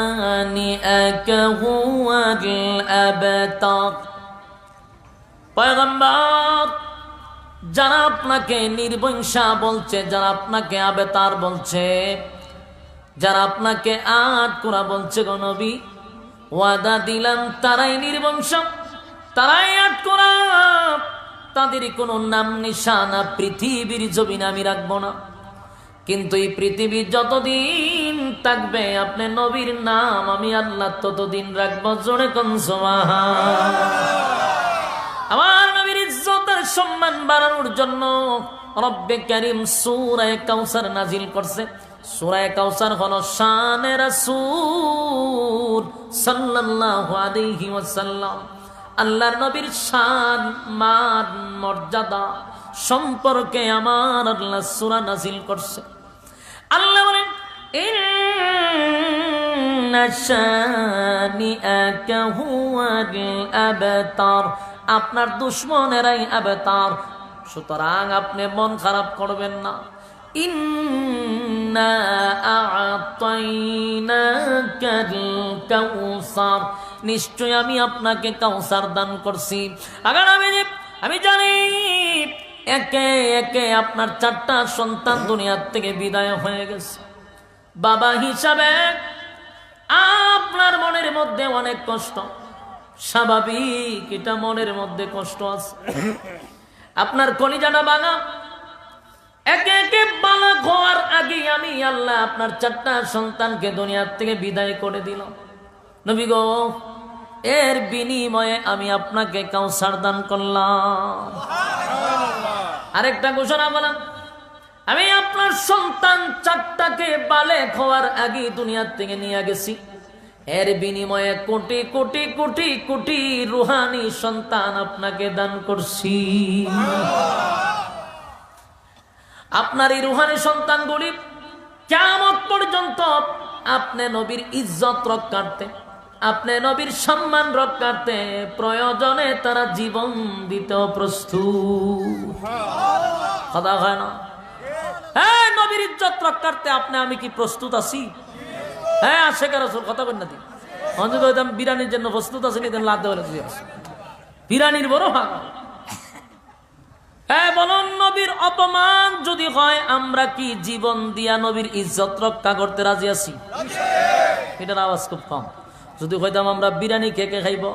شانئك هو الأبتر পয়গম্বর যারা আপনাকে নির্বংশা বলছে যারা আপনাকে আবেতার বলছে যারা আপনাকে আট করা বলছে গো নবী ওয়াদা দিলাম তারাই নির্বংশ তারাই আট করা তাদের কোনো নাম নিশানা পৃথিবীর জমিনে আমি রাখবো না কিন্তু এই পৃথিবী যতদিন থাকবে, আপনি নবীর নাম আমি আল্লাহ ততদিন রাখব, জোরে আমার নবীর ইজ্জতের সম্মান বাড়ানোর জন্য রব্বে করিম সুরায় কাউসার নাজিল করছে। সুরায় কাউসার হলো শানে রাসূল সাল্লাল্লাহু আলাইহি ওয়াসাল্লাম। আল্লাহর নবীর শান, মান, মর্যাদা সম্পর্কে আমার আল্লাহ সূরা নাজিল করছে। আল্লাহ বলেন আপনার দুশ্মনেরাই আবতার। সুতরাং আপনি মন খারাপ করবেন না। ইন্না আ'তাইনাকাল কাউসার নিশ্চয় আমি আপনাকে কাউসার দান করছি। আগার আমি আমি জানি একে একে আপনার চারটা সন্তান দুনিয়ার থেকে বিদায় হয়ে গেছে। বাবা হিসাবে আপনার মনের মধ্যে অনেক কষ্ট। স্বাভাবিক এটা মনের মধ্যে কষ্ট আছে। আপনার কলিজাটা বাঙা একে একে বালক হওয়ার আগে আমি আল্লাহ আপনার চারটা সন্তানকে দুনিয়ার থেকে বিদায় করে দিলাম। নবী গো এর বিনিময়ে আমি আপনাকে কাউসার দান করলাম। আরেকটা ঘোষণা বলাম আমি আপনার সন্তান চারটাকে বালে হওয়ার আগে দুনিয়ার থেকে নিয়ে গেছি। এর বিনিময়ে কোটি কোটি কোটি কোটি রুহানি সন্তান আপনাকে দান করছি। আপনার এই রুহানি সন্তানগুলি কেমন পর্যন্ত আপনি নবীর ইজ্জত রক্ষার্থে আপনি নবীর সম্মান রক্ষার্থে প্রয়োজনে তারা জীবন দিতেও প্রস্তুত। কথা হয় না? হ্যাঁ নবীর ইজ্জত রক্ষার্থে আপনি আমি কি প্রস্তুত আছি? হ্যাঁ আসে কারও কথা বল না অন্তত হইতাম বিরানির জন্য প্রস্তুত আছে বিরানির বড় ভাগ। হ্যাঁ বলুন নবীর অপমান যদি হয় আমরা কি জীবন দিয়া নবীর ইজ্জত রক্ষা করতে রাজি আছি? এটার আওয়াজ খুব কম। যদি হইতাম আমরা বিরিয়ানি কে কে খাইব?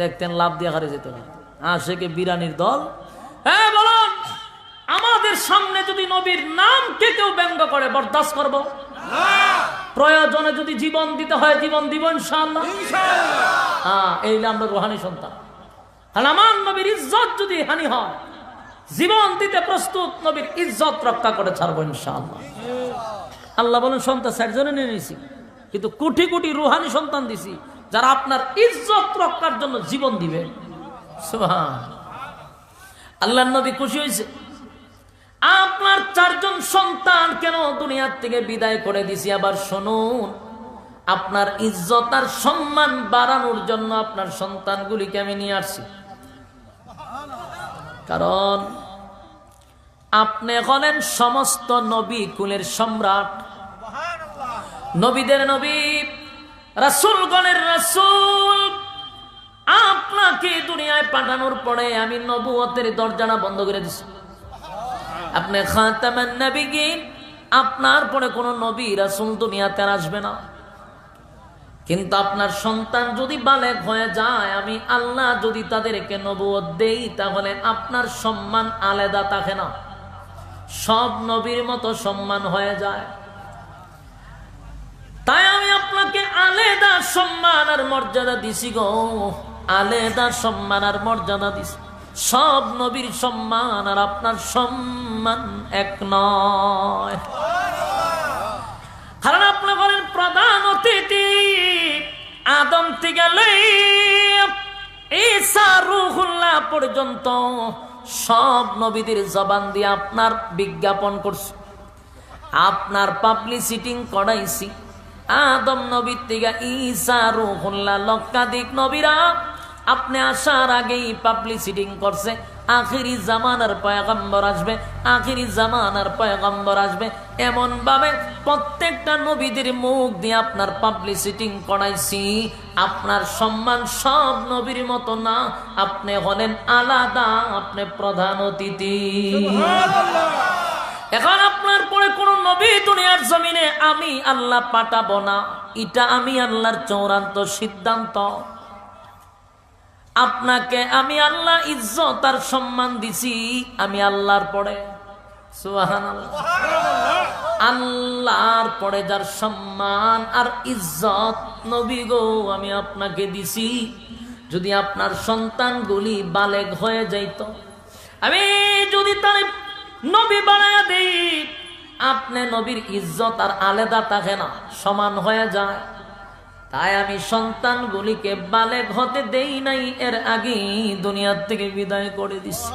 দেখতেন লাভ দিয়ে হারে যেতে আসে কে বিরানির দল? হ্যাঁ বলুন আমাদের সামনে যদি নবীর নাম কে কেউ ব্যঙ্গ করে বরদাস্ত করব? প্রয়োজনে যদি জীবন দিতে হয় জীবন দিব ইনশাআল্লাহ। হ্যাঁ এই আমরা রোহানি সন্তান। কারণ আমার নবীর ইজ্জত যদি হানি হয় জীবন দিতে প্রস্তুত নবীর ইজ্জত রক্ষা করে ছাড়বো ইনশাআল্লাহ। আল্লাহ বলেন সন্তান চারজনে নিয়ে নিয়েছি। কিন্তু কোটি কোটি রুহানি সন্তান দিছি, যারা আপনার ইজ্জত রক্ষার জন্য জীবন দিবে। আল্লাহ নবী খুশি হয়েছে। আপনার চারজন সন্তান কেন দুনিয়ার থেকে বিদায় করে দিছি? আবার শুনুন, আপনার ইজ্জত আর সম্মান বাড়ানোর জন্য আপনার সন্তানগুলিকে আমি নিয়ে আসছি। কারণ আপনি হলেন সমস্ত নবী কুলের সম্রাট। নবীদের নবী, রাসুলগণের রাসুল, আপনাকে দুনিয়ায় পাঠানোর পরে আমি নবুয়তের দরজাটা বন্ধ করে দিছি। আপনি খাতামান নবীগিন আপনার পরে কোনো নবী, রাসুল দুনিয়াতে আসবে না। কিন্তু আপনার সন্তান যদি বালেক হয়ে যায়, আমি আল্লাহ যদি তাদেরকে নবুয়ত দেই, তাহলে আপনার সম্মান আলাদা থাকে না। সব নবীর মতো সম্মান হয়ে যায়। তাই আমি আপনাকে আলেদা সম্মান আর মর্যাদা দিছি গো। আলেদা সম্মান আর মর্যাদা দিছি। সব নবীর সম্মান আর আপনার সম্মান এক নয়। কারণ আপনি বলেন প্রধান অতিথি আদম থেকে ঈসা রুহুল্লাহ পর্যন্ত সব নবীদের জবান দিয়ে আপনার বিজ্ঞাপন করছি। আপনার পাবলিসিটিং করাইছি। আদম নবীর থেকে ঈসা রুহুল্লাহ লক্ষাধিক নবীরা আপনি আসার আগেই পাবলিসিটিং করছে। আখিরি জামানার পয়গম্বর আসবে আখিরি জামানার পয়গম্বর আসবে। এমন ভাবে প্রত্যেকটা নবীদের মুখ দিয়ে আপনার পাবলিসিটিং করাইছি। আপনার সম্মান সব নবীর মতো না। আপনি হলেন আলাদা আপনি প্রধান অতিথি। এখন আপনার নবী দুনিয়ার জমিনে আমি আল্লাহ পাঠাবো না। এটা আমি আল্লাহর চৌরান্ত সিদ্ধান্ত। আপনাকে আমি আল্লাহ ইজ্জত আর সম্মান দিছি, আমি আল্লাহর পরে। আল্লাহর পরে যার সম্মান আর ইজ্জত, নবী গো, আমি আপনাকে দিছি। যদি আপনার সন্তানগুলি বালেগ হয়ে যাইত, আমি যদি তার নবী বানায়া দেই আপনি নবীর ইজ্জত আর আলাদা থাকে না, সমান হয়ে যায়। তাই আমি সন্তানগুলিকে বালেগ হতে দেই নাই, এর আগেই দুনিয়ার থেকে বিদায় করে দিছি।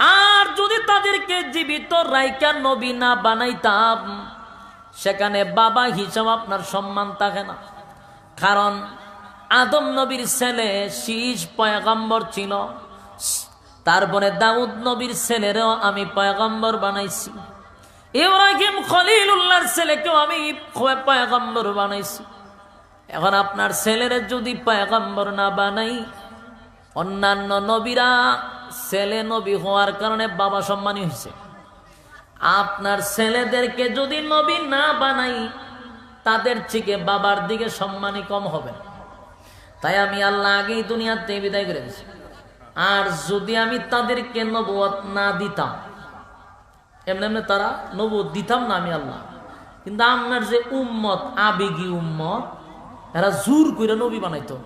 আর যদি তাদেরকে জীবিত রাইকা নবী না বানাইতাম, সেখানে বাবা হিসাব আপনার সম্মান থাকে না। কারণ আদম নবীর ছেলে শীষ পয়গম্বর ছিল। তারপরে দাউদ নবীর ছেলেরও আমি পয়গম্বর বানাইছি। ইব্রাহিম খলিলুল্লাহর ছেলেকেও আমি পয়গম্বর বানাইছি। এখন আপনার ছেলের যদি পয়গম্বর না বানাই, অন্যান্য নবীরা ছেলে নবী হওয়ার কারণে বাবা সম্মানী হয়েছে। আপনার ছেলেদেরকে যদি নবী না বানাই, তাদের থেকে বাবার দিকে সম্মানী কম হবে তাই আমি আল্লাহ আগেই দুনিয়াতে বিদায় করে দিছি আর যদি আমি তাদেরকে নবুয়ত না দিতাম এমনি এমনি তারা নব দিতাম না আমি আল্লাহ। কিন্তু আমার যে উম্মত, আবেগী উম্মত, এরা জোর করে নবী বানাইতো।